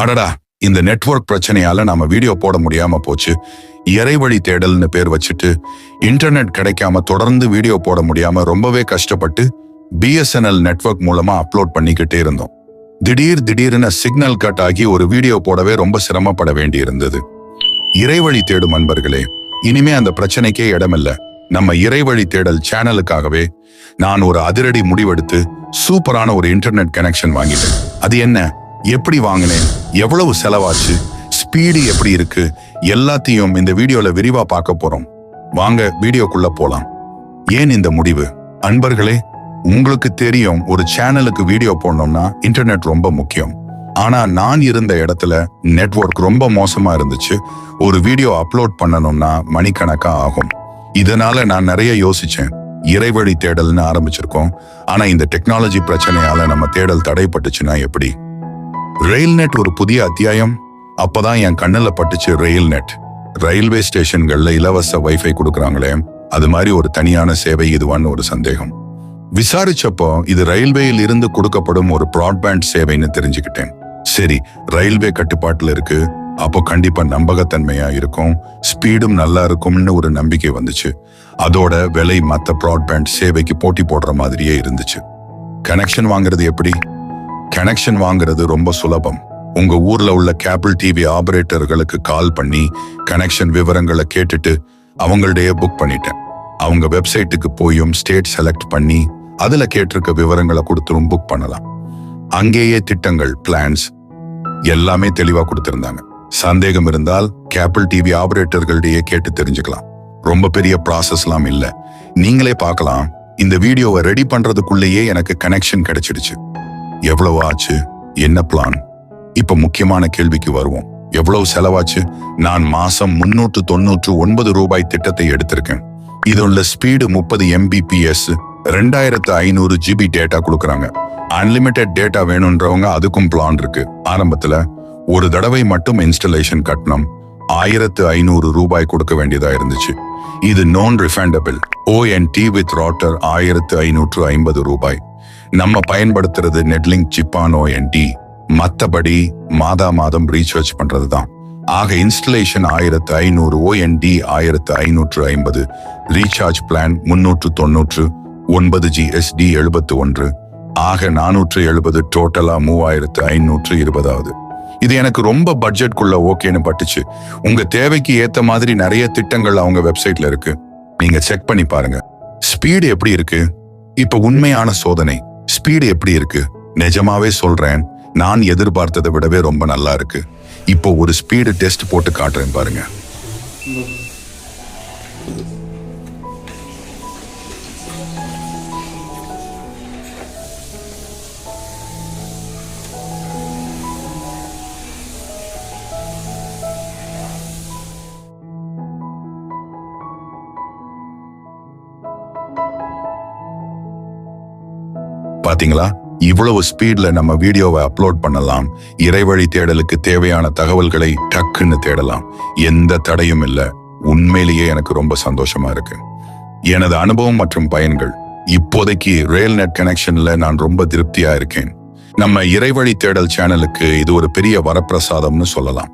அடடா இந்த நெட்வொர்க் பிரச்சனையால நாம வீடியோ போட முடியாம போச்சு. இறைவழி தேடல்னு பேர் வச்சுட்டு இன்டர்நெட் கிடைக்காம தொடர்ந்து வீடியோ போட முடியாம ரொம்பவே கஷ்டப்பட்டு பிஎஸ்என்எல் நெட்வொர்க் மூலமா அப்லோட் பண்ணிக்கிட்டே இருந்தோம். திடீர் திடீர்னு சிக்னல் கட் ஆகி ஒரு வீடியோ போடவே ரொம்ப சிரமப்பட வேண்டி இருந்தது இறைவழி தேடும் அன்பர்களே இனிமே அந்த பிரச்சனைக்கே இடமில்லை. நம்ம இறைவழி தேடல் சேனலுக்காகவே நான் ஒரு அதிரடி முடிவெடுத்து சூப்பரான ஒரு இன்டர்நெட் கனெக்ஷன் வாங்கிட்டேன். அது என்ன? எப்படி வாங்கினேன்? எவ்வளவு செலவாச்சு? ஸ்பீடு எப்படி இருக்கு? எல்லாத்தையும் இந்த வீடியோல விரிவா பார்க்க போறோம். வாங்க வீடியோக்குள்ள போலாம். ஏன் இந்த முடிவு? அன்பர்களே உங்களுக்கு தெரியும் ஒரு சேனலுக்கு வீடியோ போடணும்னா இன்டர்நெட் ரொம்ப முக்கியம். ஆனா நான் இருந்த இடத்துல நெட்ஒர்க் ரொம்ப மோசமா இருந்துச்சு. ஒரு வீடியோ அப்லோட் பண்ணணும்னா மணிக்கணக்கா ஆகும். இதனால நான் நிறைய யோசிச்சேன். இறைவழி தேடல்னு ஆரம்பிச்சிருக்கோம். ஆனா இந்த டெக்னாலஜி பிரச்சனையால நம்ம தேடல் தடைப்பட்டுச்சுன்னா எப்படி? ரயில் நெட் ஒரு புதிய அத்தியாயம். அப்பதான் என் கண்ணில் பட்டுச்சு ரயில் நெட் ரயில்வே ஸ்டேஷன்கள்ல இலவச வைஃபை கொடுக்குறாங்களே அது மாதிரி ஒரு தனியான சேவை இதுவான்னு ஒரு சந்தேகம். விசாரிச்சப்போ இது ரயில்வேயில் இருந்து கொடுக்கப்படும் ஒரு பிராட்பேண்ட் சேவைன்னு தெரிஞ்சுக்கிட்டேன். சரி ரயில்வே கட்டுப்பாட்டில் இருக்கு. அப்போ கண்டிப்பா நம்பகத்தன்மையா இருக்கும். ஸ்பீடும் நல்லா இருக்கும்னு ஒரு நம்பிக்கை வந்துச்சு. அதோட விலை மற்ற ப்ராட்பேண்ட் சேவைக்கு போட்டி போடுற மாதிரியே இருந்துச்சு. கனெக்ஷன் வாங்குறது எப்படி? கனெக்ஷன் வாங்குறது ரொம்ப சுலபம். உங்க ஊர்ல உள்ள கேபிள் டிவி ஆபரேட்டர்களுக்கு கால் பண்ணி கனெக்ஷன் விவரங்களை கேட்டுட்டு அவங்கள்டயே புக் பண்ணிட்டேன். அவங்க வெப்சைட்டுக்கு போயும் ஸ்டேட் செலக்ட் பண்ணி அதுல கேட்டிருக்க விவரங்களை கொடுத்துரும் புக் பண்ணலாம். அங்கேயே திட்டங்கள் பிளான்ஸ் எல்லாமே தெளிவா கொடுத்திருந்தாங்க. சந்தேகம் இருந்தால் கேபிள் டிவி ஆபரேட்டர்களிடையே கேட்டு தெரிஞ்சுக்கலாம். ரொம்ப பெரிய ப்ராசஸ்லாம் இல்ல. நீங்களே பார்க்கலாம். இந்த வீடியோவை ரெடி பண்றதுக்குள்ளேயே எனக்கு கனெக்ஷன் கிடைச்சிடுச்சு. எவ்வளவு ஆச்சு? என்ன பிளான் இப்ப முக்கியமான கேள்விக்கு வருவோம். எவ்வளவு செலவாச்சு? நான் மாசம் முன்னூற்று தொண்ணூற்று ஒன்பது ரூபாய் திட்டத்தை எடுத்திருக்கேன். இதுள்ள ஸ்பீடு முப்பது எம்பிபிஎஸ் ரெண்டாயிரத்து ஐநூறு ஜிபி டேட்டா கொடுக்குறாங்க. அன்லிமிட்டெட் டேட்டா வேணும்ன்றவங்க அதுக்கும் பிளான் இருக்கு. ஆரம்பத்துல ஒரு தடவை மட்டும் இன்ஸ்டலேஷன் கட்டணம் ஆயிரத்து ஐநூறு ரூபாய் கொடுக்க வேண்டியதா இருந்துச்சு. இது நான் ரிஃபண்டபிள் ஓஎன்டி வித் ராட்டர் ஆயிரத்து ஐநூற்று ஐம்பது ரூபாய். நம்ம பயன்படுத்துறது நெட்லிங்க் சிப்பானோ என்டி மத்தபடி மாதா மாதம் ரீசார்ஜ் பண்றதுதான். ஆக இன்ஸ்டலேஷன் ஆயிரத்து ஐநூறு ஓஎன்டி ஆயிரத்து ஐநூற்று ஐம்பது ரீசார்ஜ் பிளான் முன்னூற்று தொன்னூற்று ஒன்பது ஜிஎஸ்டி எழுபத்து ஒன்று ஆக நானூற்று எழுபது டோட்டலா மூவாயிரத்து ஐநூற்று இருபதாவது. இது எனக்கு ரொம்ப பட்ஜெட்குள்ள ஓகேன்னு பட்டுச்சு. உங்க தேவைக்கு ஏத்த மாதிரி நிறைய திட்டங்கள் அவங்க வெப்சைட்ல இருக்கு. நீங்க செக் பண்ணி பாருங்க. ஸ்பீடு எப்படி இருக்கு? இப்ப உண்மையான சோதனை. ஸ்பீடு எப்படி இருக்கு? நிஜமாவே சொல்றேன் நான் எதிர்பார்த்ததை விடவே ரொம்ப நல்லா இருக்கு. இப்போ ஒரு ஸ்பீடு டெஸ்ட் போட்டு காட்டுறேன் பாருங்க. பாத்தீங்களா? இவ்வளவு ஸ்பீட்ல நம்ம வீடியோவை அப்லோட் பண்ணலாம். இறைவழி தேடலுக்கு தேவையான தகவல்களை டக்குன்னு தேடலாம். எந்த தடையும் இல்லை. உண்மையிலேயே எனக்கு ரொம்ப சந்தோஷமா இருக்கு. எனது அனுபவம் மற்றும் பயன்கள். இப்போதைக்கு ரயில் நெட் கனெக்ஷன்ல நான் ரொம்ப திருப்தியா இருக்கேன். நம்ம இறைவழி தேடல் சேனலுக்கு இது ஒரு பெரிய வரப்பிரசாதம்னு சொல்லலாம்.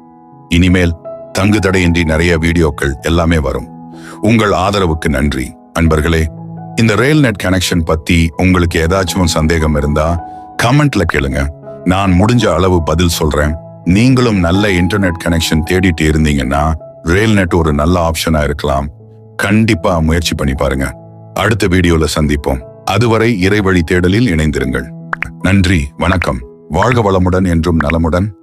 இனிமேல் தங்கு தடையின்றி நிறைய வீடியோக்கள் எல்லாமே வரும். உங்கள் ஆதரவுக்கு நன்றி. அன்பர்களே இந்த ரயில் நெட் கனெக்ஷன் பத்தி உங்களுக்கு ஏதாச்சும் சந்தேகம் இருந்தா கமெண்ட்ல கேளுங்க. நான் முடிஞ்ச அளவு பதில் சொல்றேன். நீங்களும் நல்ல இன்டர்நெட் கனெக்ஷன் தேடிட்டு இருந்தீங்கன்னா ரயில் நெட் ஒரு நல்ல ஆப்ஷனா இருக்கலாம். கண்டிப்பா முயற்சி பண்ணி பாருங்க. அடுத்த வீடியோல சந்திப்போம். அதுவரை இறைவழி தேடலில் இணைந்திருங்கள். நன்றி வணக்கம். வாழ்க வளமுடன் என்றும் நலமுடன்